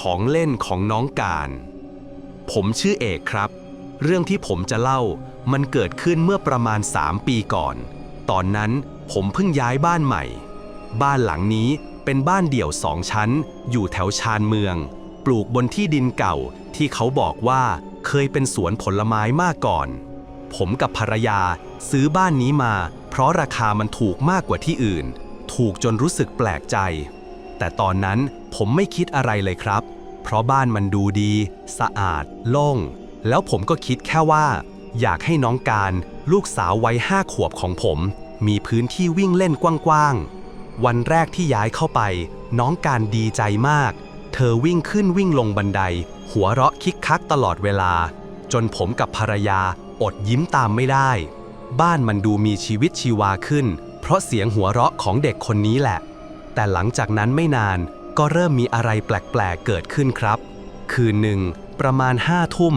ของเล่นของน้องการ ผมชื่อเอกครับ เรื่องที่ผมจะเล่ามันเกิดขึ้นเมื่อประมาณ 3 ปีก่อน ตอนนั้นผมเพิ่งย้ายบ้านใหม่ บ้านหลังนี้เป็นบ้านเดี่ยวสองชั้น อยู่แถวชานเมือง ปลูกบนที่ดินเก่าที่เขาบอกว่าเคยเป็นสวนผลไม้มาก่อน ผมกับภรรยาซื้อบ้านนี้มา เพราะราคามันถูกมากกว่าที่อื่น ถูกจนรู้สึกแปลกใจ แต่ตอนนั้นผมไม่คิดอะไรเลยครับ เพราะบ้านมันดูดี สะอาด โล่ง แล้วผมก็คิดแค่ว่า อยากให้น้องการลูกสาววัยห้าขวบของผม มีพื้นที่วิ่งเล่นกว้างๆ วันแรกที่ย้ายเข้าไป น้องการดีใจมาก เธอวิ่งขึ้นวิ่งลงบันได หัวเราะคิกคักตลอดเวลา จนผมกับภรรยาอดยิ้มตามไม่ได้ บ้านมันดูมีชีวิตชีวาขึ้น เพราะเสียงหัวเราะของเด็กคนนี้แหละ แต่หลังจากนั้นไม่นาน ก็เริ่มมีอะไรแปลกๆเกิดขึ้นครับ คืนหนึ่ง ประมาณห้าทุ่ม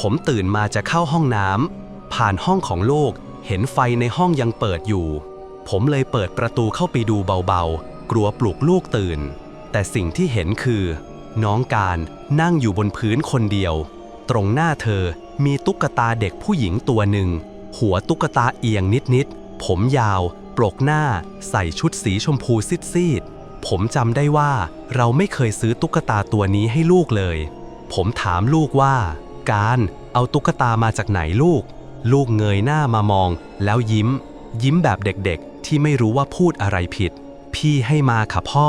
ผมตื่นมาจะเข้าห้องน้ำผ่านห้องของลูกเห็นไฟในห้องยังเปิดอยู่ ผมเลยเปิดประตูเข้าไปดูเบาๆ กลัวปลุกลูกตื่น แต่สิ่งที่เห็นคือ น้องการนั่งอยู่บนพื้นคนเดียว ตรงหน้าเธอมีตุ๊กตาเด็กผู้หญิงตัวหนึ่ง หัวตุ๊กตาเอียงนิดๆ ผมยาว ปลกหน้า ใส่ชุดสีชมพูซีดๆ ผมจำได้ว่าเราไม่เคยซื้อตุ๊กตาตัวนี้ให้ลูกเลย ผมถามลูกว่า การเอาตุ๊กตามาจากไหนลูก ลูกเงยหน้ามามอง แล้วยิ้ม ยิ้มแบบเด็กๆ ที่ไม่รู้ว่าพูดอะไรผิด พี่ให้มาค่ะพ่อ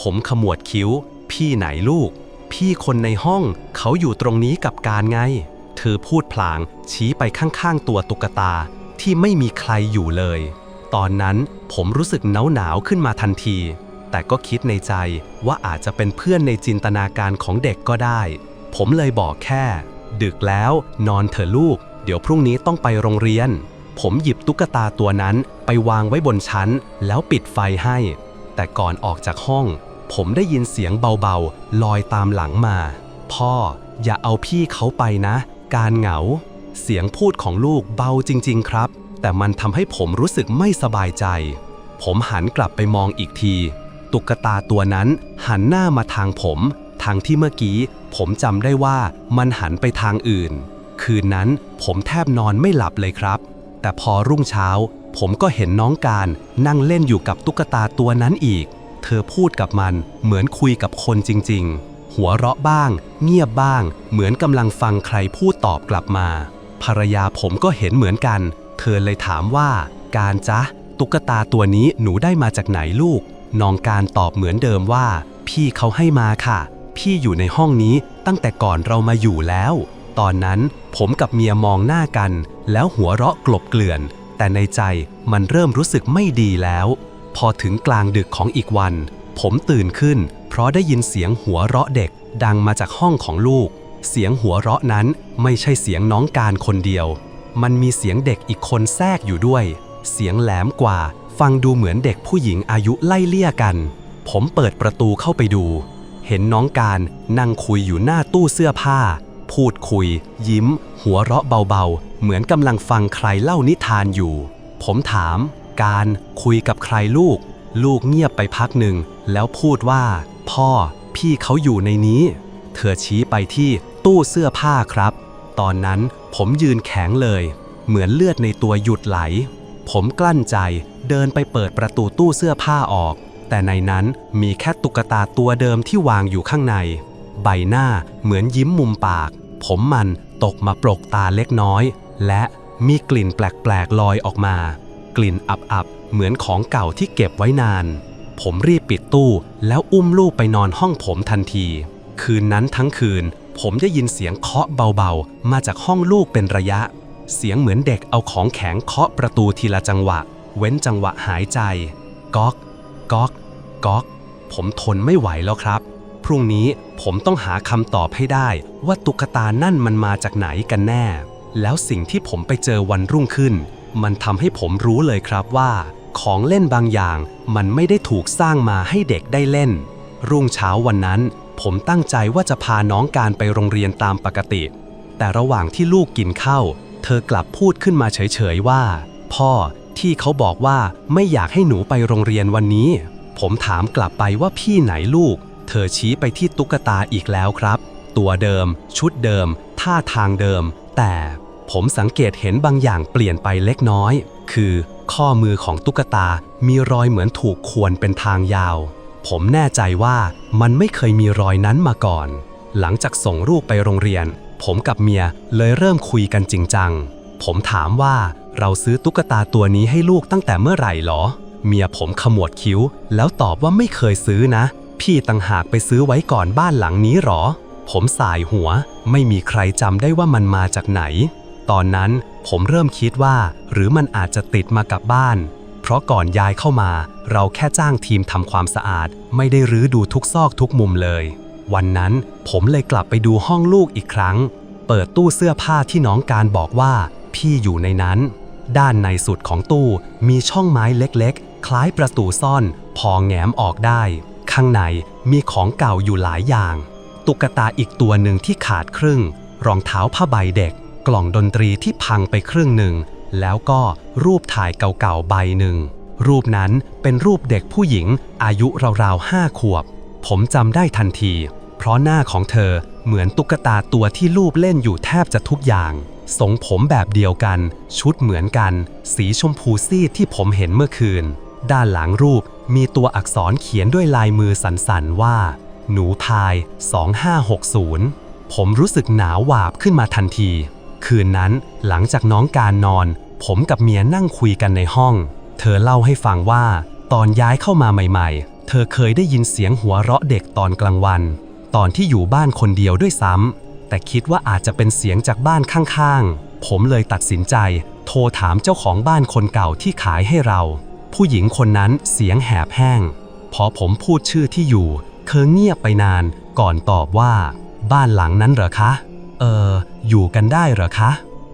ผมขมวดคิ้ว พี่ไหนลูก พี่คนในห้องเขาอยู่ตรงนี้กับการไง เธอพูดพลางชี้ไปข้างๆตัวตุ๊กตาที่ไม่มีใครอยู่เลย ตอนนั้นผมรู้สึกหนาวหนาวๆขึ้นมาทันที แต่ก็คิดในใจว่าอาจจะเป็นเพื่อนในจินตนาการของเด็กก็ได้ ผมเลยบอกแค่ ดึกแล้วนอนเถอะลูก เดี๋ยวพรุ่งนี้ต้องไปโรงเรียน ผมหยิบตุ๊กตาตัวนั้นไปวางไว้บนชั้น แล้วปิดไฟให้ แต่ก่อนออกจากห้อง ผมได้ยินเสียงเบาๆ ลอยตามหลังมา พ่อ อย่าเอาพี่เขาไปนะ การเหงา เสียงพูดของลูกเบาจริง ๆ ครับ แต่มันทำให้ผมรู้สึกไม่สบายใจ ผมหันกลับไปมองอีกที ตุ๊กตาตัวนั้นหันหน้ามาทางผม ทางที่เมื่อกี้ ผมจำได้ว่ามันหันไปทางอื่น คืนนั้นผมแทบนอนไม่หลับเลยครับ แต่พอรุ่งเช้า ผมก็เห็นน้องการนั่งเล่นอยู่กับตุ๊กตาตัวนั้นอีก เธอพูดกับมันเหมือนคุยกับคนจริง ๆ หัวเราะบ้าง เงียบบ้าง เหมือนกำลังฟังใครพูดตอบกลับมา ภรรยาผมก็เห็นเหมือนกัน เธอเลยถามว่า การจ๊ะ ตุ๊กตาตัวนี้หนูได้มาจากไหนลูก น้องการตอบเหมือนเดิมว่า พี่เขาให้มาค่ะ พี่อยู่ในห้องนี้ตั้งแต่ก่อนเรามาอยู่แล้ว ตอนนั้นผมกับเมียมองหน้ากัน แล้วหัวเราะกลบเกลื่อน แต่ในใจมันเริ่มรู้สึกไม่ดีแล้ว พอถึงกลางดึกของอีกวัน ผมตื่นขึ้น เพราะได้ยินเสียงหัวเราะเด็ก ดังมาจากห้องของลูก เสียงหัวเราะนั้นไม่ใช่เสียงน้องการคนเดียว มันมีเสียงเด็กอีกคนแทรกอยู่ด้วย เสียงแหลมกว่า ฟังดูเหมือนเด็กผู้หญิงอายุไล่เลี่ยกัน ผมเปิดประตูเข้าไปดู เห็นน้องการนั่งคุยอยู่หน้าตู้เสื้อผ้า พูดคุย ยิ้ม หัวเราะเบาๆ เหมือนกำลังฟังใครเล่านิทานอยู่ ผมถาม การคุยกับใครลูก ลูกเงียบไปพักหนึ่ง แล้วพูดว่า พ่อ พี่เขาอยู่ในนี้ เธอชี้ไปที่ตู้เสื้อผ้าครับ ตอนนั้นผมยืนแข็งเลย เหมือนเลือดในตัวหยุดไหล ผมกลั้นใจเดินไปเปิดประตูตู้เสื้อผ้าออก แต่ในนั้นมีแค่ตุ๊กตาตัวเดิมที่วางอยู่ข้างใน ใบหน้าเหมือนยิ้มมุมปาก ผมมันตกมาปลกตาเล็กน้อย และมีกลิ่นแปลกๆลอยออกมา กลิ่นอับๆเหมือนของเก่าที่เก็บไว้นาน ผมรีบปิดตู้แล้วอุ้มลูกไปนอนห้องผมทันที คืนนั้นทั้งคืน ผมได้ยินเสียงเคาะเบาๆ มาจากห้องลูกเป็นระยะ เสียงเหมือนเด็กเอาของแข็งเคาะประตูทีละจังหวะ เว้นจังหวะหายใจ ก๊อก ก๊อก ก๊อก ผมทนไม่ไหวแล้วครับ พรุ่งนี้ผมต้องหาคำตอบให้ได้ว่าตุ๊กตานั่นมันมาจากไหนกันแน่ แล้วสิ่งที่ผมไปเจอวันรุ่งขึ้น มันทำให้ผมรู้เลยครับว่า ของเล่นบางอย่างมันไม่ได้ถูกสร้างมาให้เด็กได้เล่น รุ่งเช้าวันนั้น ผมตั้งใจว่าจะพาน้องการไปโรงเรียนตามปกติ แต่ระหว่างที่ลูกกินข้าว เธอกลับพูดขึ้นมาเฉยๆว่า พ่อที่เขาบอกว่าไม่อยากให้หนูไปโรงเรียนวันนี้ ผมถามกลับไปว่าพี่ไหนลูก เธอชี้ไปที่ตุ๊กตาอีกแล้วครับ ตัวเดิม ชุดเดิม ท่าทางเดิม แต่ผมสังเกตเห็นบางอย่างเปลี่ยนไปเล็กน้อย คือข้อมือของตุ๊กตามีรอยเหมือนถูกขวนเป็นทางยาว ผมแน่ใจว่ามันไม่เคยมีรอยนั้นมาก่อน หลังจากส่งลูกไปโรงเรียน ผมกับเมียเลยเริ่มคุยกันจริงจัง ผมถามว่าเราซื้อตุ๊กตาตัวนี้ให้ลูกตั้งแต่เมื่อไหร่หรอ เมียผมขมวดคิ้ว แล้วตอบว่าไม่เคยซื้อนะ พี่ต่างหากไปซื้อไว้ก่อนบ้านหลังนี้หรอ ผมสายหัว ไม่มีใครจำได้ว่ามันมาจากไหน ตอนนั้นผมเริ่มคิดว่า หรือมันอาจจะติดมากับบ้าน เพราะก่อนย้ายเข้ามา เราแค่จ้างทีมทำความสะอาด ไม่ได้รื้อดูทุกซอกทุกมุมเลย วันนั้น ผมเลยกลับไปดูห้องลูกอีกครั้ง เปิดตู้เสื้อผ้าที่น้องการบอกว่า พี่อยู่ในนั้น ด้านในสุดของตู้มีช่องไม้เล็กๆ คล้ายประตูซ่อน พอแง้มออกได้ ข้างในมีของเก่าอยู่หลายอย่าง ตุ๊กตาอีกตัวหนึ่งที่ขาดครึ่ง รองเท้าผ้าใบเด็ก กล่องดนตรีที่พังไปครึ่งหนึ่ง แล้วก็รูปถ่ายเก่าๆใบหนึ่งรูปนั้นเป็นรูปเด็กผู้หญิงอายุราวๆห้าขวบ ผมจำได้ทันที เพราะหน้าของเธอเหมือนตุ๊กตาตัวที่รูปเล่นอยู่แทบจะทุกอย่างทรงผมแบบเดียวกัน ชุดเหมือนกัน สีชมพูซีดที่ผมเห็นเมื่อคืน ด้านหลังรูปมีตัวอักษรเขียนด้วยลายมือสั่นๆว่า หนูพาย 2560 ผมรู้สึกหนาวหวาบขึ้นมาทันที คืนนั้นหลังจากน้องการนอน ผมกับเมียนั่งคุยกันในห้อง เธอเล่าให้ฟังว่า ตอนย้ายเข้ามาใหม่ๆ เธอเคยได้ยินเสียงหัวเราะเด็กตอนกลางวัน ตอนที่อยู่บ้านคนเดียวด้วยซ้ำแต่คิดว่าอาจจะเป็นเสียงจากบ้านข้างๆ ผมเลยตัดสินใจ โทรถามเจ้าของบ้านคนเก่าที่ขายให้เรา ผู้หญิงคนนั้นเสียงแหบแห้ง พอผมพูดชื่อที่อยู่ เธอเงียบไปนานก่อนตอบว่า บ้านหลังนั้นเหรอคะ เออ อยู่กันได้เหรอคะ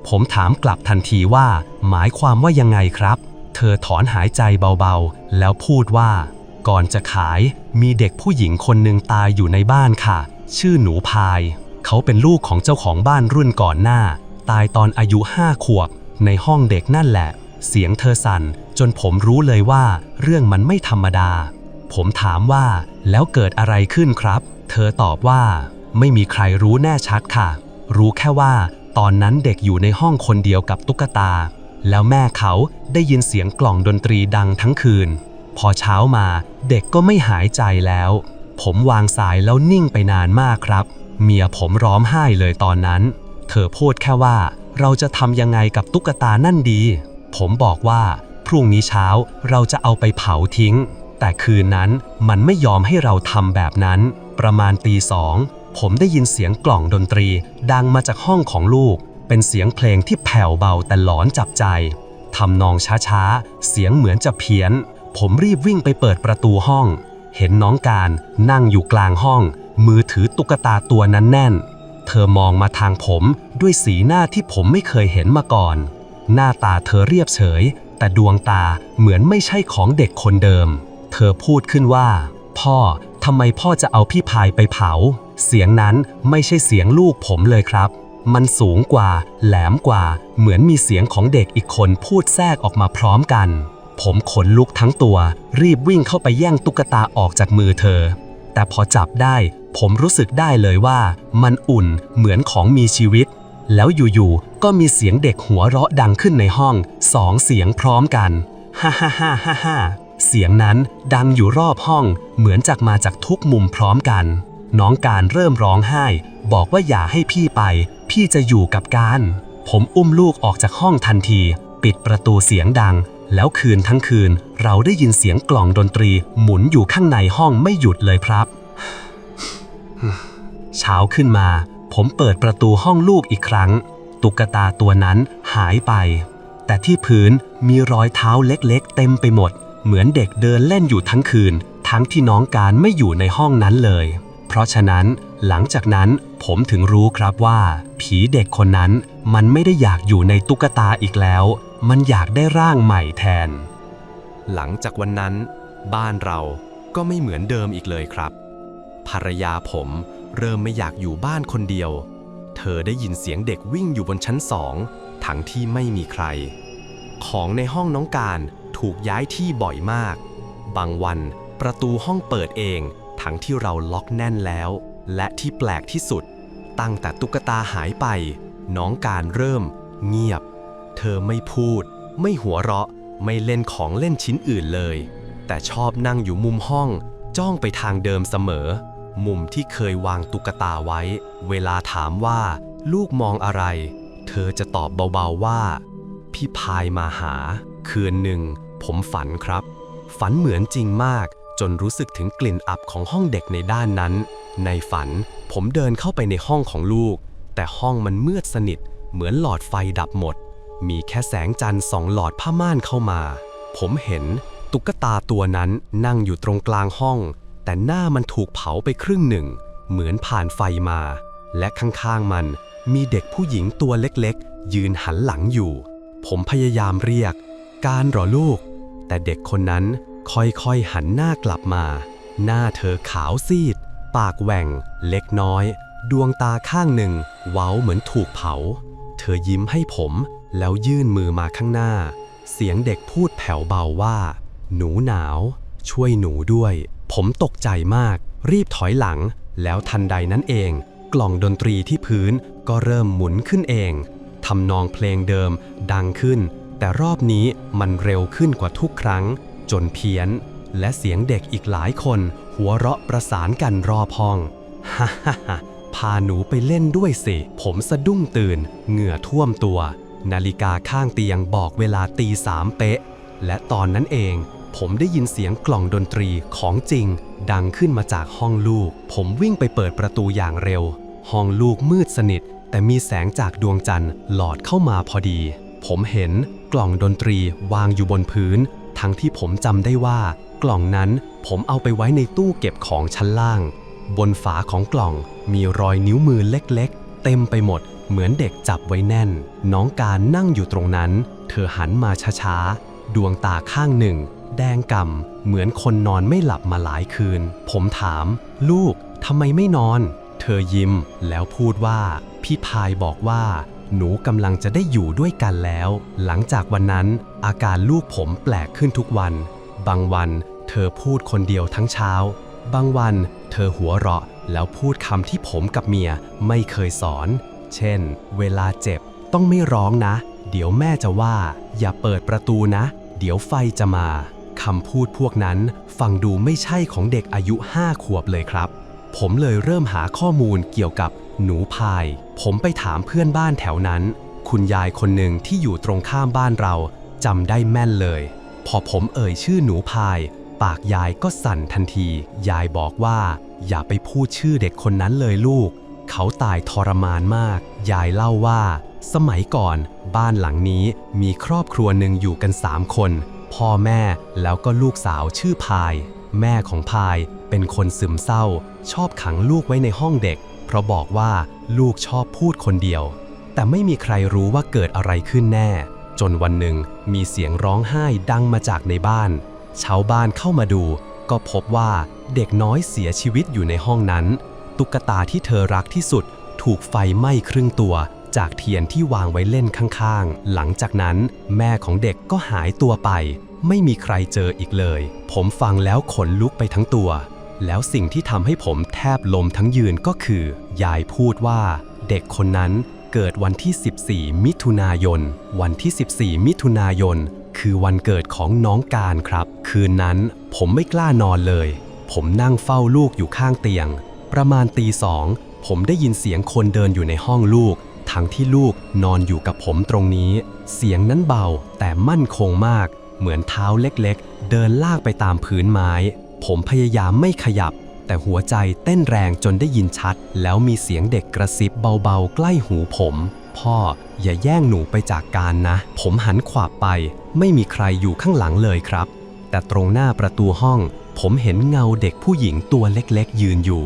ผมถามกลับทันทีว่า หมายความว่ายังไงครับ เธอถอนหายใจเบาๆ แล้วพูดว่า ก่อนจะขาย มีเด็กผู้หญิงคนหนึ่งตายอยู่ในบ้านค่ะ ชื่อหนูพาย เขาเป็นลูกของเจ้าของบ้านรุ่นก่อนหน้า ตายตอนอายุห้าขวบ ในห้องเด็กนั่นแหละ เสียงเธอสั่น จนผมรู้เลยว่า เรื่องมันไม่ธรรมดา ผมถามว่า แล้วเกิดอะไรขึ้นครับ เธอตอบว่า ไม่มีใครรู้แน่ชัดค่ะ รู้แค่ว่า ตอนนั้นเด็กอยู่ในห้องคนเดียวกับตุ๊กตา แล้วแม่เขาได้ยินเสียงกล่องดนตรีดังทั้งคืน พอเช้ามาเด็กก็ไม่หายใจแล้ว ผมวางสายแล้วนิ่งไปนานมากครับ เมียผมร้องไห้เลยตอนนั้น เธอพูดแค่ว่าเราจะทำยังไงกับตุ๊กตานั่นดี ผมบอกว่า พรุ่งนี้เช้าเราจะเอาไปเผาทิ้ง แต่คืนนั้นมันไม่ยอมให้เราทำแบบนั้น ประมาณตีสองผมได้ยินเสียงกล่องดนตรี ดังมาจากห้องของลูก เป็นเสียงเพลงที่แผ่วเบาแต่หลอนจับใจทำนองช้าๆ เสียงเหมือนจะเพี้ยน ผมรีบวิ่งไปเปิดประตูห้อง เห็นน้องการนั่งอยู่กลางห้อง มือถือตุ๊กตาตัวนั้นแน่น เธอมองมาทางผมด้วยสีหน้าที่ผมไม่เคยเห็นมาก่อน หน้าตาเธอเรียบเฉย แต่ดวงตาเหมือนไม่ใช่ของเด็กคนเดิม เธอพูดขึ้นว่า พ่อทำไมพ่อจะเอาพี่พายไปเผา เสียงนั้นไม่ใช่เสียงลูกผมเลยครับ มันสูงกว่า แหลมกว่า เหมือนมีเสียงของเด็กอีกคนพูดแทรกออกมาพร้อมกัน ผมขนลุกทั้งตัว รีบวิ่งเข้าไปแย่งตุ๊กตาออกจากมือเธอ แต่พอจับได้ ผมรู้สึกได้เลยว่า มันอุ่นเหมือนของมีชีวิต แล้วอยู่ๆก็มีเสียงเด็กหัวเราะดังขึ้นในห้องสองเสียงพร้อมกันฮ่าฮ่าฮ่าฮ่าฮ่าเสียงนั้นดังอยู่รอบห้องเหมือนจากมาจากทุกมุมพร้อมกัน น้องการเริ่มร้องไห้ บอกว่าอย่าให้พี่ไป พี่จะอยู่กับการ ผมอุ้มลูกออกจากห้องทันที ปิดประตูเสียงดัง แล้วคืนทั้งคืนเราได้ยินเสียงกล่องดนตรีหมุนอยู่ข้างในห้องไม่หยุดเลยครับ เช้าขึ้นมา ผมเปิดประตูห้องลูกอีกครั้ง ตุ๊กตาตัวนั้นหายไป แต่ที่พื้นมีรอยเท้าเล็กๆ เต็มไปหมด เหมือนเด็กเดินเล่นอยู่ทั้งคืน ทั้งที่น้องการไม่อยู่ในห้องนั้นเลย เพราะฉะนั้นหลังจากนั้นผมถึงรู้ครับว่า ผีเด็กคนนั้นมันไม่ได้อยากอยู่ในตุ๊กตาอีกแล้ว มันอยากได้ร่างใหม่แทน หลังจากวันนั้น บ้านเราก็ไม่เหมือนเดิมอีกเลยครับ ภรรยาผมเริ่มไม่อยากอยู่บ้านคนเดียว เธอได้ยินเสียงเด็กวิ่งอยู่บนชั้นสองทั้งที่ไม่มีใคร ของในห้องน้องการถูกย้ายที่บ่อยมาก บางวันประตูห้องเปิดเอง ทั้งที่เราล็อกแน่นแล้ว และที่แปลกที่สุด ตั้งแต่ตุ๊กตาหายไป น้องการเริ่มเงียบ เธอไม่พูด ไม่หัวเราะ ไม่เล่นของเล่นชิ้นอื่นเลย แต่ชอบนั่งอยู่มุมห้อง จ้องไปทางเดิมเสมอ มุมที่เคยวางตุ๊กตาไว้ เวลาถามว่า ลูกมองอะไร เธอจะตอบเบาๆว่า พี่พายมาหา คืนหนึ่ง ผมฝันครับ ฝันเหมือนจริงมาก จนรู้สึกถึงกลิ่นอับของห้องเด็กในด้านนั้น ในฝันผมเดินเข้าไปในห้องของลูก แต่ห้องมันมืดสนิท เหมือนหลอดไฟดับหมด มีแค่แสงจันทร์สองหลอดผ้าม่านเข้ามา ผมเห็นตุ๊กตาตัวนั้นนั่งอยู่ตรงกลางห้อง แต่หน้ามันถูกเผาไปครึ่งหนึ่ง เหมือนผ่านไฟมา และข้างๆมันมีเด็กผู้หญิงตัวเล็กๆ ยืนหันหลังอยู่ ผมพยายามเรียก การหรอลูก แต่เด็กคนนั้นค่อยๆหันหน้ากลับมา หน้าเธอขาวซีด ปากแหว่ง เล็กน้อย ดวงตาข้างหนึ่ง เว้าเหมือนถูกเผา เธอยิ้มให้ผม แล้วยื่นมือมาข้างหน้า เสียงเด็กพูดแผ่วเบาว่า หนูหนาว ช่วยหนูด้วย ผมตกใจมาก รีบถอยหลัง แล้วทันใดนั้นเอง กล่องดนตรีที่พื้นก็เริ่มหมุนขึ้นเองทำนองเพลงเดิมดังขึ้น แต่รอบนี้มันเร็วขึ้นกว่าทุกครั้ง จนเพี้ยน และเสียงเด็กอีกหลายคน หัวเราะประสานกันรอบห้องฮ่าฮ่าฮ่าพาหนูไปเล่นด้วยสิ ผมสะดุ้งตื่น เหงื่อท่วมตัว นาฬิกาข้างเตียงบอกเวลาตีสามเป๊ะ และตอนนั้นเองผมได้ยินเสียงกล่องดนตรีของจริง ดังขึ้นมาจากห้องลูก ผมวิ่งไปเปิดประตูอย่างเร็ว ห้องลูกมืดสนิท แต่มีแสงจากดวงจันทร์หลอดเข้ามาพอดี ผมเห็นกล่องดนตรีวางอยู่บนพื้น ทั้งที่ผมจำได้ว่า กล่องนั้นผมเอาไปไว้ในตู้เก็บของชั้นล่าง บนฝาของกล่องมีรอยนิ้วมือเล็กๆ เต็มไปหมด เหมือนเด็กจับไว้แน่น น้องการนั่งอยู่ตรงนั้น เธอหันมาช้าๆ ดวงตาข้างหนึ่ง แดงก่ำเหมือนคนนอนไม่หลับมาหลายคืน ผมถาม ลูกทำไมไม่นอน เธอยิ้มแล้วพูดว่า พี่พายบอกว่า หนูกำลังจะได้อยู่ด้วยกันแล้ว หลังจากวันนั้น อาการลูกผมแปลกขึ้นทุกวัน บางวัน เธอพูดคนเดียวทั้งเช้า บางวัน เธอหัวเราะแล้วพูดคำที่ผมกับเมียไม่เคยสอน เช่น เวลาเจ็บต้องไม่ร้องนะ เดี๋ยวแม่จะว่า อย่าเปิดประตูนะ เดี๋ยวไฟจะมาคำพูดพวกนั้นฟังดูไม่ใช่ของเด็กอายุห้าขวบเลยครับ ผมเลยเริ่มหาข้อมูลเกี่ยวกับหนูพาย ผมไปถามเพื่อนบ้านแถวนั้น คุณยายคนหนึ่งที่อยู่ตรงข้ามบ้านเราจำได้แม่นเลย พอผมเอ่ยชื่อหนูพาย ปากยายก็สั่นทันที ยายบอกว่า อย่าไปพูดชื่อเด็กคนนั้นเลยลูก เขาตายทรมานมาก ยายเล่าว่า สมัยก่อนบ้านหลังนี้มีครอบครัวหนึ่งอยู่กันสามคน พ่อแม่แล้วก็ลูกสาวชื่อพาย แม่ของพายเป็นคนซึมเศร้า ชอบขังลูกไว้ในห้องเด็ก เพราะบอกว่าลูกชอบพูดคนเดียว แต่ไม่มีใครรู้ว่าเกิดอะไรขึ้นแน่ จนวันหนึ่งมีเสียงร้องไห้ดังมาจากในบ้าน ชาวบ้านเข้ามาดู ก็พบว่าเด็กน้อยเสียชีวิตอยู่ในห้องนั้น ตุ๊กตาที่เธอรักที่สุด ถูกไฟไหม้ครึ่งตัว จากเทียนที่วางไว้เล่นข้างๆ หลังจากนั้นแม่ของเด็กก็หายตัวไป ไม่มีใครเจออีกเลย ผมฟังแล้วขนลุกไปทั้งตัว แล้วสิ่งที่ทำให้ผมแทบลมทั้งยืนก็คือ ยายพูดว่า เด็กคนนั้นเกิดวันที่ 14 มิถุนายน วันที่ 14 มิถุนายน คือวันเกิดของน้องการครับ คืนนั้นผมไม่กล้านอนเลย ผมนั่งเฝ้าลูกอยู่ข้างเตียง ประมาณตีสองผมได้ยินเสียงคนเดินอยู่ในห้องลูก ทั้งที่ลูกนอนอยู่กับผมตรงนี้ เสียงนั้นเบาแต่มั่นคงมาก เหมือนเท้าเล็กๆ เดินลากไปตามพื้นไม้ ผมพยายามไม่ขยับ แต่หัวใจเต้นแรงจนได้ยินชัด แล้วมีเสียงเด็กกระซิบเบาๆ ใกล้หูผม พ่ออย่าแย่งหนูไปจากการนะ ผมหันขวาบไป ไม่มีใครอยู่ข้างหลังเลยครับ แต่ตรงหน้าประตูห้อง ผมเห็นเงาเด็กผู้หญิงตัวเล็กๆ ยืนอยู่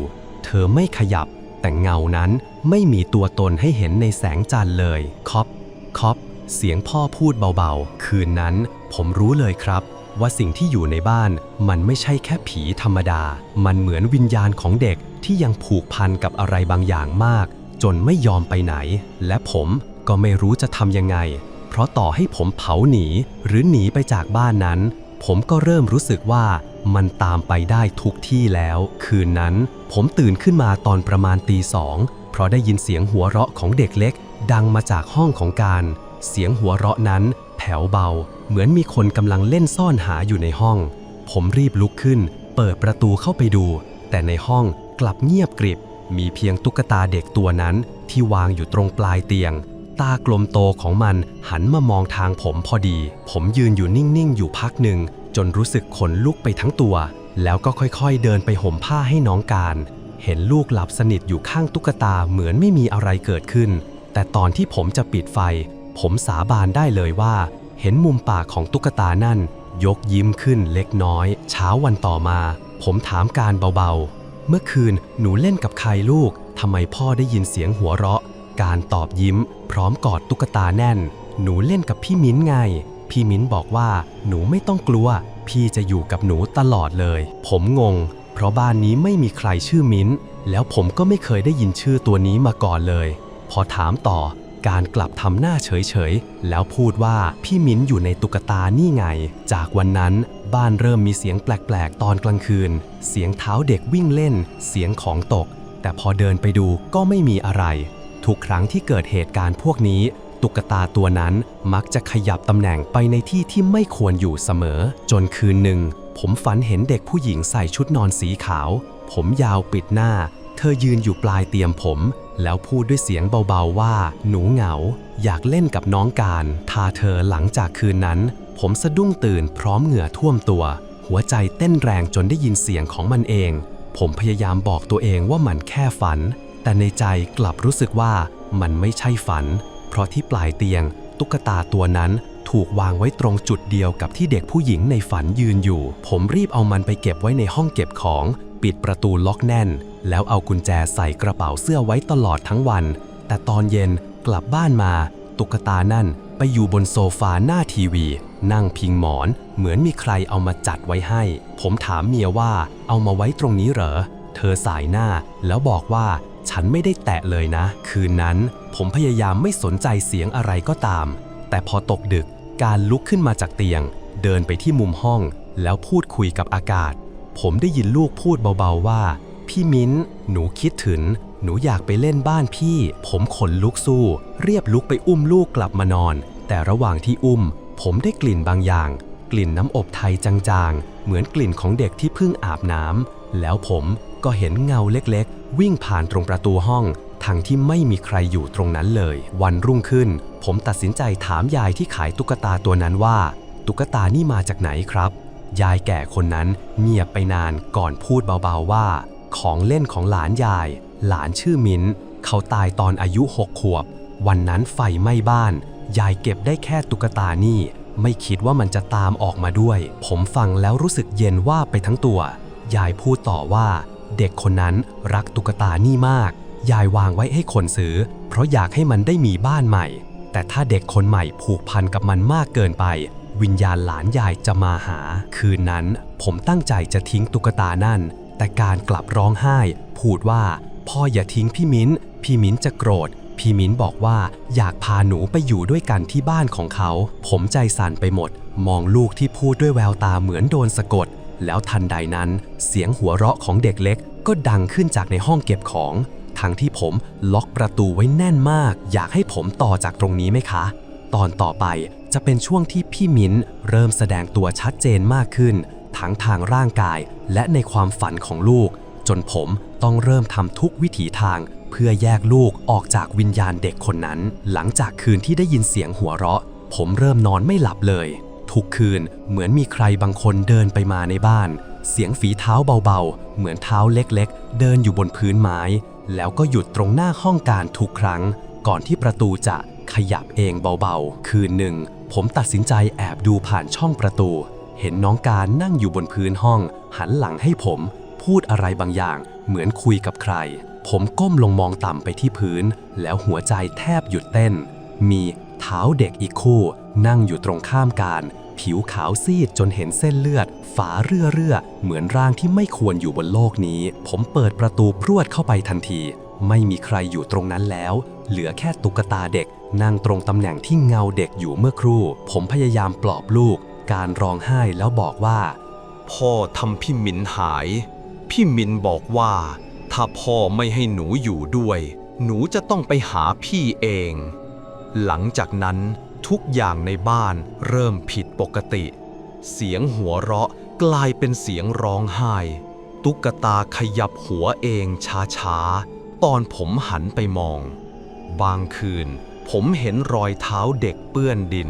ธอไม่ขยับ แต่เงานั้นไม่มีตัวตนให้เห็นในแสงจันทร์เลยคอปคอปเสียงพ่อพูดเบาๆ คืนนั้นผมรู้เลยครับ ว่าสิ่งที่อยู่ในบ้านมันไม่ใช่แค่ผีธรรมดา มันเหมือนวิญญาณของเด็กที่ยังผูกพันกับอะไรบางอย่างมาก จนไม่ยอมไปไหน และผมก็ไม่รู้จะทำยังไง เพราะต่อให้ผมเผาหนีหรือหนีไปจากบ้านนั้น ผมก็เริ่มรู้สึกว่า มันตามไปได้ทุกที่แล้ว คืนนั้น ผมตื่นขึ้นมาตอนประมาณตีสองเพราะได้ยินเสียงหัวเราะของเด็กเล็ก ดังมาจากห้องของการ เสียงหัวเราะนั้น แผ่วเบา เหมือนมีคนกำลังเล่นซ่อนหาอยู่ในห้อง ผมรีบลุกขึ้น เปิดประตูเข้าไปดู แต่ในห้องกลับเงียบกริบ มีเพียงตุ๊กตาเด็กตัวนั้น ที่วางอยู่ตรงปลายเตียง ตากลมโตของมันหันมามองทางผมพอดี ผมยืนอยู่นิ่งๆอยู่พักหนึ่ง จนรู้สึกขนลุกไปทั้งตัว แล้วก็ค่อยๆ เดินไปห่มผ้าให้น้องการ เห็นลูกหลับสนิทอยู่ข้างตุ๊กตาเหมือนไม่มีอะไรเกิดขึ้น แต่ตอนที่ผมจะปิดไฟ ผมสาบานได้เลยว่า เห็นมุมปากของตุ๊กตานั่น ยกยิ้มขึ้นเล็กน้อย เช้าวันต่อมา ผมถามการเบาๆ เมื่อคืนหนูเล่นกับใครลูกทำไมพ่อได้ยินเสียงหัวเราะ การตอบยิ้ม พร้อมกอดตุ๊กตาแน่น หนูเล่นกับพี่มิ้นไง พี่มิ้นบอกว่าหนูไม่ต้องกลัว พี่จะอยู่กับหนูตลอดเลย ผมงง เพราะบ้านนี้ไม่มีใครชื่อมิ้น แล้วผมก็ไม่เคยได้ยินชื่อตัวนี้มาก่อนเลย พอถามต่อ การกลับทำหน้าเฉยๆ แล้วพูดว่าพี่มิ้นอยู่ในตุ๊กตานี่ไง จากวันนั้นบ้านเริ่มมีเสียงแปลกๆ ตอนกลางคืน เสียงเท้าเด็กวิ่งเล่น เสียงของตก แต่พอเดินไปดูก็ไม่มีอะไร ทุกครั้งที่เกิดเหตุการณ์พวกนี้ ตุ๊กตาตัวนั้นมักจะขยับตำแหน่งไปในที่ที่ไม่ควรอยู่เสมอ จนคืนหนึ่ง ผมฝันเห็นเด็กผู้หญิงใส่ชุดนอนสีขาว ผมยาวปิดหน้า เธอยืนอยู่ปลายเตียงผม แล้วพูดด้วยเสียงเบาๆว่า หนูเหงา อยากเล่นกับน้องการทาเธอหลังจากคืนนั้น ผมสะดุ้งตื่นพร้อมเหงื่อท่วมตัว หัวใจเต้นแรงจนได้ยินเสียงของมันเอง ผมพยายามบอกตัวเองว่ามันแค่ฝัน แต่ในใจกลับรู้สึกว่ามันไม่ใช่ฝัน เพราะที่ปลายเตียง ตุ๊กตาตัวนั้นถูกวางไว้ตรงจุดเดียวกับที่เด็กผู้หญิงในฝันยืนอยู่ ผมรีบเอามันไปเก็บไว้ในห้องเก็บของ ปิดประตูล็อกแน่น แล้วเอากุญแจใส่กระเป๋าเสื้อไว้ตลอดทั้งวัน แต่ตอนเย็นกลับบ้านมา ตุ๊กตานั่นไปอยู่บนโซฟาหน้าทีวี นั่งพิงหมอน เหมือนมีใครเอามาจัดไว้ให้ ผมถามเมียว่าเอามาไว้ตรงนี้เหรอ เธอสายหน้าแล้วบอกว่าฉันไม่ได้แตะเลยนะ คืนนั้น ผมพยายามไม่สนใจเสียงอะไรก็ตาม แต่พอตกดึกการลุกขึ้นมาจากเตียง เดินไปที่มุมห้อง แล้วพูดคุยกับอากาศ ผมได้ยินลูกพูดเบาๆว่า พี่มิ้น หนูคิดถึง หนูอยากไปเล่นบ้านพี่ ผมขนลุกสู้ เรียบลุกไปอุ้มลูกกลับมานอน แต่ระหว่างที่อุ้ม ผมได้กลิ่นบางอย่าง กลิ่นน้ำอบไทยจางๆ เหมือนกลิ่นของเด็กที่เพิ่งอาบน้ำแล้วผมก็เห็นเงาเล็กๆ วิ่งผ่านตรงประตูห้อง ทั้งที่ไม่มีใครอยู่ตรงนั้นเลย วันรุ่งขึ้น ผมตัดสินใจถามยายที่ขายตุ๊กตาตัวนั้นว่า ตุ๊กตานี่มาจากไหนครับ ยายแก่คนนั้นเงียบไปนานก่อนพูดเบาๆว่า ของเล่นของหลานยาย หลานชื่อมิ้น เขาตายตอนอายุหกขวบ วันนั้นไฟไหม้บ้าน ยายเก็บได้แค่ตุ๊กตานี่ ไม่คิดว่ามันจะตามออกมาด้วย ผมฟังแล้วรู้สึกเย็นว่าไปทั้งตัว ยายพูดต่อว่า เด็กคนนั้นรักตุ๊กตานี่มาก ยายวางไว้ให้คนซื้อ เพราะอยากให้มันได้มีบ้านใหม่ แต่ถ้าเด็กคนใหม่ผูกพันกับมันมากเกินไป วิญญาณหลานยายจะมาหา คืนนั้นผมตั้งใจจะทิ้งตุ๊กตานั่น แต่การกลับร้องไห้ พูดว่าพ่ออย่าทิ้งพี่มิ้น พี่มิ้นจะโกรธ พี่มิ้นบอกว่าอยากพาหนูไปอยู่ด้วยกันที่บ้านของเขา ผมใจสั่นไปหมด มองลูกที่พูดด้วยแววตาเหมือนโดนสะกด แล้วทันใดนั้น เสียงหัวเราะของเด็กเล็กก็ดังขึ้นจากในห้องเก็บของ ทั้งที่ผมล็อกประตูไว้แน่นมาก อยากให้ผมต่อจากตรงนี้ไหมคะ ตอนต่อไปจะเป็นช่วงที่พี่มิ้นเริ่มแสดงตัวชัดเจนมากขึ้น ทั้งทางร่างกายและในความฝันของลูก จนผมต้องเริ่มทำทุกวิถีทาง เพื่อแยกลูกออกจากวิญญาณเด็กคนนั้น หลังจากคืนที่ได้ยินเสียงหัวเราะ ผมเริ่มนอนไม่หลับเลย ทุกคืนเหมือนมีใครบางคนเดินไปมาในบ้านเสียงฝีเท้าเบาๆ เหมือนเท้าเล็กๆ เดินอยู่บนพื้นไม้ แล้วก็หยุดตรงหน้าห้องการทุกครั้ง ก่อนที่ประตูจะขยับเองเบาๆ คืนหนึ่ง ผมตัดสินใจแอบดูผ่านช่องประตู เห็นน้องการนั่งอยู่บนพื้นห้อง หันหลังให้ผม พูดอะไรบางอย่าง เหมือนคุยกับใคร ผมก้มลงมองต่ำไปที่พื้น แล้วหัวใจแทบหยุดเต้น มีเท้าเด็กอีกคู่ นั่งอยู่ตรงข้ามการ ผิวขาวซีดจนเห็นเส้นเลือด ฝาเรื่อเรื่อเหมือนร่างที่ไม่ควรอยู่บนโลกนี้ ผมเปิดประตูพรวดเข้าไปทันที ไม่มีใครอยู่ตรงนั้นแล้ว เหลือแค่ตุ๊กตาเด็ก นั่งตรงตำแหน่งที่เงาเด็กอยู่เมื่อครู่ ผมพยายามปลอบลูก การร้องไห้แล้วบอกว่า พ่อทำพี่มินหาย พี่มินบอกว่า ถ้าพ่อไม่ให้หนูอยู่ด้วย หนูจะต้องไปหาพี่เอง หลังจากนั้น ทุกอย่างในบ้านเริ่มผิดปกติ เสียงหัวเราะกลายเป็นเสียงร้องไห้ ตุ๊กตาขยับหัวเองช้าๆ ตอนผมหันไปมอง บางคืน ผมเห็นรอยเท้าเด็กเปื้อนดิน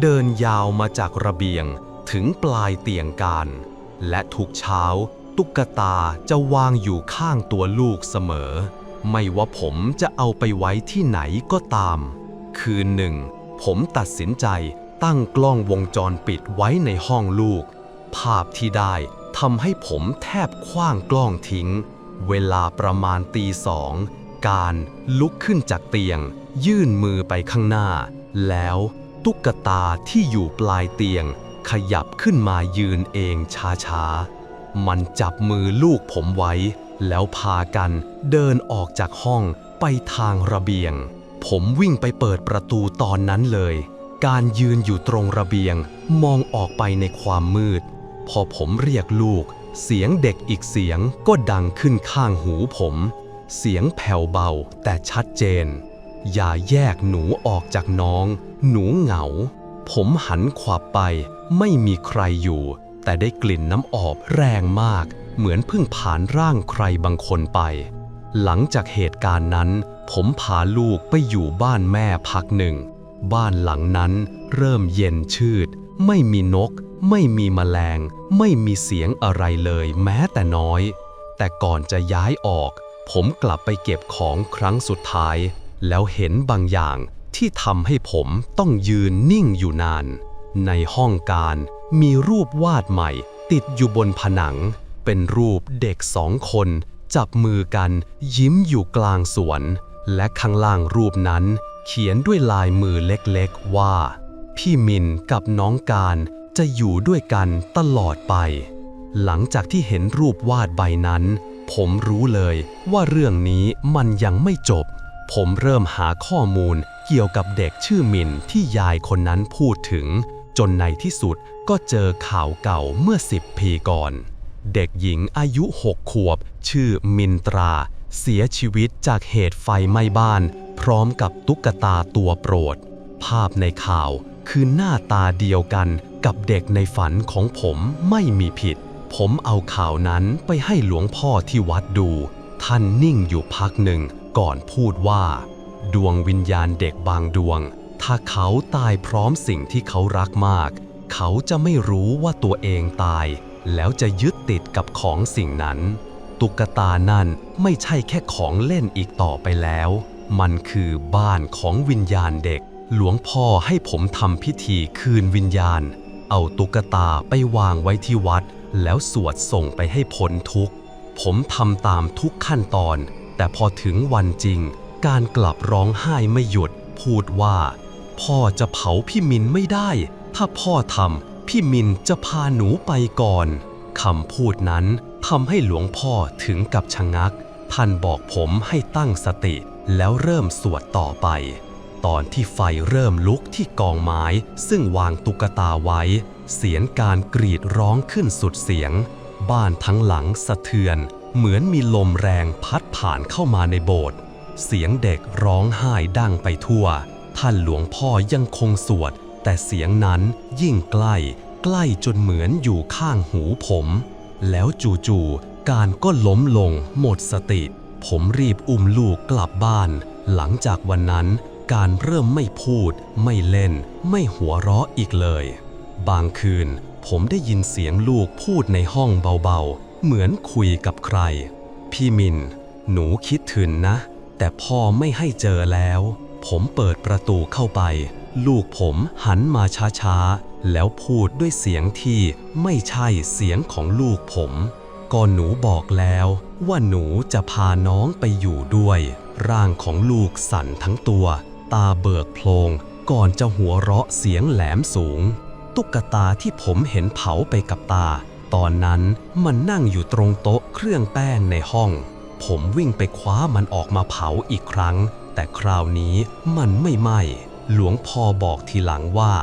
เดินยาวมาจากระเบียงถึงปลายเตียงการ และทุกเช้า ตุ๊กตาจะวางอยู่ข้างตัวลูกเสมอ ไม่ว่าผมจะเอาไปไว้ที่ไหนก็ตาม คืนหนึ่ง ผมตัดสินใจตั้งกล้องวงจรปิดไว้ในห้องลูก ภาพที่ได้ทำให้ผมแทบคว้างกล้องทิ้ง เวลาประมาณตีสอง การลุกขึ้นจากเตียง ยื่นมือไปข้างหน้า แล้วตุ๊กตาที่อยู่ปลายเตียง ขยับขึ้นมายืนเองช้าๆ มันจับมือลูกผมไว้ แล้วพากันเดินออกจากห้องไปทางระเบียง ผมวิ่งไปเปิดประตูตอนนั้นเลย การยืนอยู่ตรงระเบียง มองออกไปในความมืด พอผมเรียกลูก เสียงเด็กอีกเสียงก็ดังขึ้นข้างหูผม เสียงแผ่วเบาแต่ชัดเจน อย่าแยกหนูออกจากน้อง หนูเหงา ผมหันขวับไป ไม่มีใครอยู่ แต่ได้กลิ่นน้ำออบแรงมาก เหมือนเพิ่งผ่านร่างใครบางคนไป หลังจากเหตุการณ์นั้น ผมพาลูกไปอยู่บ้านแม่พักหนึ่ง บ้านหลังนั้นเริ่มเย็นชืด ไม่มีนก ไม่มีแมลง ไม่มีเสียงอะไรเลยแม้แต่น้อย แต่ก่อนจะย้ายออก ผมกลับไปเก็บของครั้งสุดท้าย แล้วเห็นบางอย่างที่ทำให้ผมต้องยืนนิ่งอยู่นาน ในห้องการมีรูปวาดใหม่ ติดอยู่บนผนัง เป็นรูปเด็กสองคน จับมือกัน ยิ้มอยู่กลางสวน และข้างล่างรูปนั้น เขียนด้วยลายมือเล็กๆว่า พี่มินกับน้องการจะอยู่ด้วยกันตลอดไป หลังจากที่เห็นรูปวาดใบนั้น ผมรู้เลยว่าเรื่องนี้มันยังไม่จบ ผมเริ่มหาข้อมูลเกี่ยวกับเด็กชื่อมินที่ยายคนนั้นพูดถึง จนในที่สุดก็เจอข่าวเก่าเมื่อ10ปีก่อน เด็กหญิงอายุ6ขวบ ชื่อมินตรา เสียชีวิตจากเหตุไฟไหม้บ้าน พร้อมกับตุ๊กตาตัวโปรด ภาพในข่าวคือหน้าตาเดียวกันกับเด็กในฝันของผมไม่มีผิด ผมเอาข่าวนั้นไปให้หลวงพ่อที่วัดดู ท่านนิ่งอยู่พักหนึ่งก่อนพูดว่า ดวงวิญญาณเด็กบางดวง ถ้าเขาตายพร้อมสิ่งที่เขารักมาก เขาจะไม่รู้ว่าตัวเองตาย แล้วจะยึดติดกับของสิ่งนั้น ตุ๊กตานั่นไม่ใช่แค่ของเล่นอีกต่อไปแล้ว มันคือบ้านของวิญญาณเด็ก หลวงพ่อให้ผมทำพิธีคืนวิญญาณ เอาตุ๊กตาไปวางไว้ที่วัด แล้วสวดส่งไปให้พ้นทุกข์ ผมทำตามทุกขั้นตอน แต่พอถึงวันจริง การกลับร้องไห้ไม่หยุด พูดว่า พ่อจะเผาพี่มินไม่ได้ ถ้าพ่อทำพี่มินจะพาหนูไปก่อนคำพูดนั้น ทำให้หลวงพ่อถึงกับชะงัก ท่านบอกผมให้ตั้งสติแล้วเริ่มสวดต่อไป ตอนที่ไฟเริ่มลุกที่กองไม้ ซึ่งวางตุ๊กตาไว้ เสียงการกรีดร้องขึ้นสุดเสียง บ้านทั้งหลังสะเทือน เหมือนมีลมแรงพัดผ่านเข้ามาในโบสถ์เสียงเด็กร้องไห้ดังไปทั่ว ท่านหลวงพ่อยังคงสวด แต่เสียงนั้นยิ่งใกล้ ใกล้จนเหมือนอยู่ข้างหูผม แล้วจู่ๆ การก็ล้มลงหมดสติ ผมรีบอุ้มลูกกลับบ้าน หลังจากวันนั้น การเริ่มไม่พูด ไม่เล่น ไม่หัวเราะอีกเลย บางคืน ผมได้ยินเสียงลูกพูดในห้องเบาๆ เหมือนคุยกับใคร พี่มิน หนูคิดถึงนะ แต่พ่อไม่ให้เจอแล้ว ผมเปิดประตูเข้าไป ลูกผมหันมาช้าๆ แล้วพูดด้วยเสียงที่ไม่ใช่เสียงของลูกผม ก็หนูบอกแล้วว่าหนูจะพาน้องไปอยู่ด้วย ร่างของลูกสั่นทั้งตัว ตาเบิกโพลง ก่อนจะหัวเราะเสียงแหลมสูง ตุ๊กตาที่ผมเห็นเผาไปกับตา ตอนนั้นมันนั่งอยู่ตรงโต๊ะเครื่องแป้งในห้อง ผมวิ่งไปคว้ามันออกมาเผาอีกครั้ง แต่คราวนี้มันไม่ไหม้หลวงพ่อบอกทีหลังว่า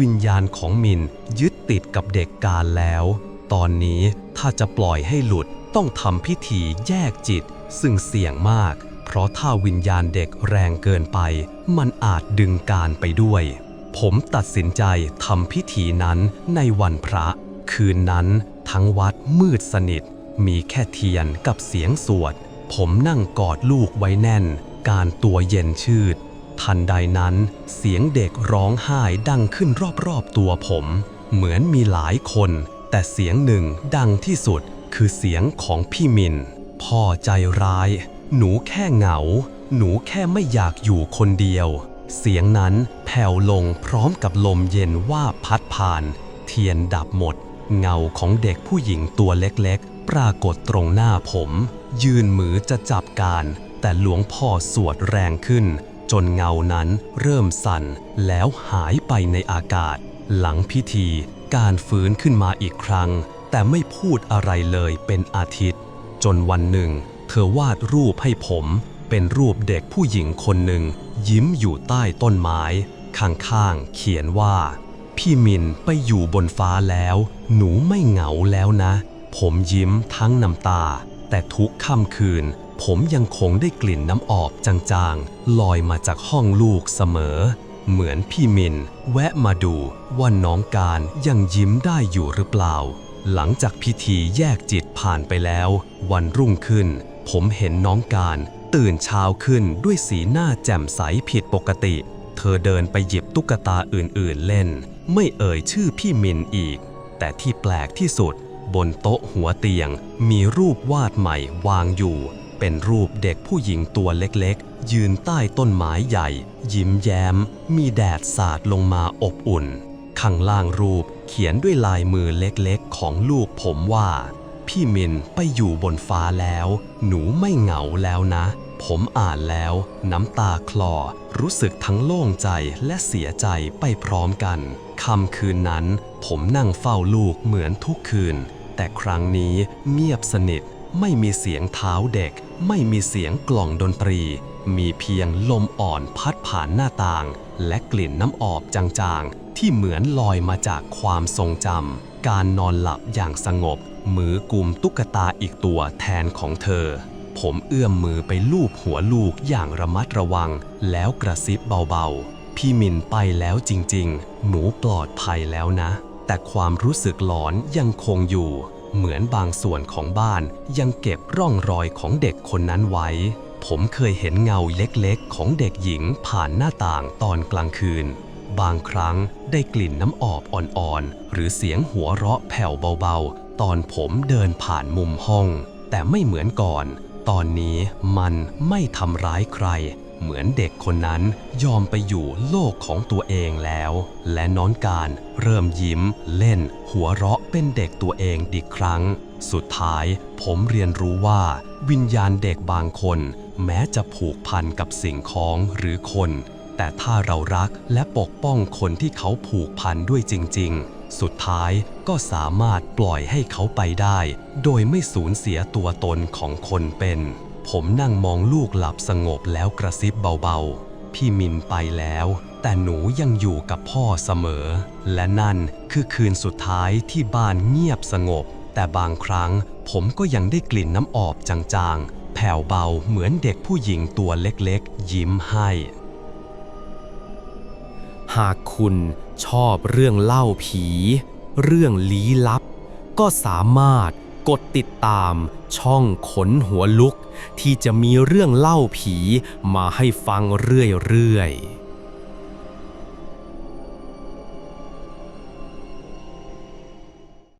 วิญญาณของมินยึดติดกับเด็กการแล้ว ตอนนี้ถ้าจะปล่อยให้หลุดต้องทำพิธีแยกจิต ซึ่งเสี่ยงมาก เพราะถ้าวิญญาณเด็กแรงเกินไป มันอาจดึงการไปด้วย ผมตัดสินใจทำพิธีนั้นในวันพระ คืนนั้นทั้งวัดมืดสนิท มีแค่เทียนกับเสียงสวด ผมนั่งกอดลูกไว้แน่น การตัวเย็นชืด ทันใดนั้น เสียงเด็กร้องไห้ดังขึ้นรอบๆตัวผม เหมือนมีหลายคน แต่เสียงหนึ่งดังที่สุดคือเสียงของพี่มิน พ่อใจร้าย หนูแค่เหงา หนูแค่ไม่อยากอยู่คนเดียว เสียงนั้นแผ่วลงพร้อมกับลมเย็นว่าพัดผ่าน เทียนดับหมด เงาของเด็กผู้หญิงตัวเล็กๆ ปรากฏตรงหน้าผม ยืนมือจะจับการ แต่หลวงพ่อสวดแรงขึ้น จนเงานั้นเริ่มสั่นแล้วหายไปในอากาศ หลังพิธีการฟื้นขึ้นมาอีกครั้ง แต่ไม่พูดอะไรเลยเป็นอาทิตย์ จนวันหนึ่ง เธอวาดรูปให้ผม เป็นรูปเด็กผู้หญิงคนหนึ่ง ยิ้มอยู่ใต้ต้นไม้ ข้างๆเขียนว่า พี่มินไปอยู่บนฟ้าแล้ว หนูไม่เหงาแล้วนะ ผมยิ้มทั้งน้ำตา แต่ทุกค่ำคืน ผมยังคงได้กลิ่นน้ำออกจางๆ ลอยมาจากห้องลูกเสมอ เหมือนพี่มิน แวะมาดูว่าน้องการยังยิ้มได้อยู่หรือเปล่า หลังจากพิธีแยกจิตผ่านไปแล้ว วันรุ่งขึ้น ผมเห็นน้องการตื่นเช้าขึ้นด้วยสีหน้าแจ่มใสผิดปกติ เธอเดินไปหยิบตุ๊กตาอื่นๆเล่น ไม่เอ่ยชื่อพี่มินอีก แต่ที่แปลกที่สุด บนโต๊ะหัวเตียงมีรูปวาดใหม่วางอยู่ เป็นรูปเด็กผู้หญิงตัวเล็กๆ ยืนใต้ต้นไม้ใหญ่ ยิ้มแย้ม มีแดดสาดลงมาอบอุ่น ข้างล่างรูปเขียนด้วยลายมือเล็กๆ ของลูกผมว่า พี่มินไปอยู่บนฟ้าแล้ว หนูไม่เหงาแล้วนะ ผมอ่านแล้ว น้ำตาคลอ รู้สึกทั้งโล่งใจและเสียใจไปพร้อมกันค่ำคืนนั้น ผมนั่งเฝ้าลูกเหมือนทุกคืน แต่ครั้งนี้เงียบสนิทไม่มีเสียงเท้าเด็ก ไม่มีเสียงกล่องดนตรี มีเพียงลมอ่อนพัดผ่านหน้าต่าง และกลิ่นน้ำออบจางๆ ที่เหมือนลอยมาจากความทรงจำการนอนหลับอย่างสงบ มือกุมตุ๊กตาอีกตัวแทนของเธอ ผมเอื้อมมือไปลูบหัวลูกอย่างระมัดระวัง แล้วกระซิบเบาๆ พี่มินไปแล้วจริงๆ หนูปลอดภัยแล้วนะ แต่ความรู้สึกหลอนยังคงอยู่ เหมือนบางส่วนของบ้านยังเก็บร่องรอยของเด็กคนนั้นไว้ ผมเคยเห็นเงาเล็กๆ ของเด็กหญิงผ่านหน้าต่างตอนกลางคืน บางครั้งได้กลิ่นน้ำออบอ่อนๆ หรือเสียงหัวเราะแผ่วเบาๆ ตอนผมเดินผ่านมุมห้อง แต่ไม่เหมือนก่อน ตอนนี้มันไม่ทำร้ายใคร เหมือนเด็กคนนั้นยอมไปอยู่โลกของตัวเองแล้ว และน้องการเริ่มยิ้ม เล่น หัวเราะเป็นเด็กตัวเองอีกครั้ง สุดท้ายผมเรียนรู้ว่า วิญญาณเด็กบางคน แม้จะผูกพันกับสิ่งของหรือคน แต่ถ้าเรารักและปกป้องคนที่เขาผูกพันด้วยจริง ๆ สุดท้ายก็สามารถปล่อยให้เขาไปได้ โดยไม่สูญเสียตัวตนของคนเป็น ผมนั่งมองลูกหลับสงบแล้วกระซิบเบาๆ พี่มินไปแล้ว แต่หนูยังอยู่กับพ่อเสมอ และนั่นคือคืนสุดท้ายที่บ้านเงียบสงบ แต่บางครั้งผมก็ยังได้กลิ่นน้ำออบจางๆ แผ่วเบาเหมือนเด็กผู้หญิงตัวเล็กๆ ยิ้มให้ หากคุณชอบเรื่องเล่าผี เรื่องลี้ลับ ก็สามารถกดติดตามช่องขนหัวลุก ที่จะมีเรื่องเล่าผีมาให้ฟังเรื่อยๆ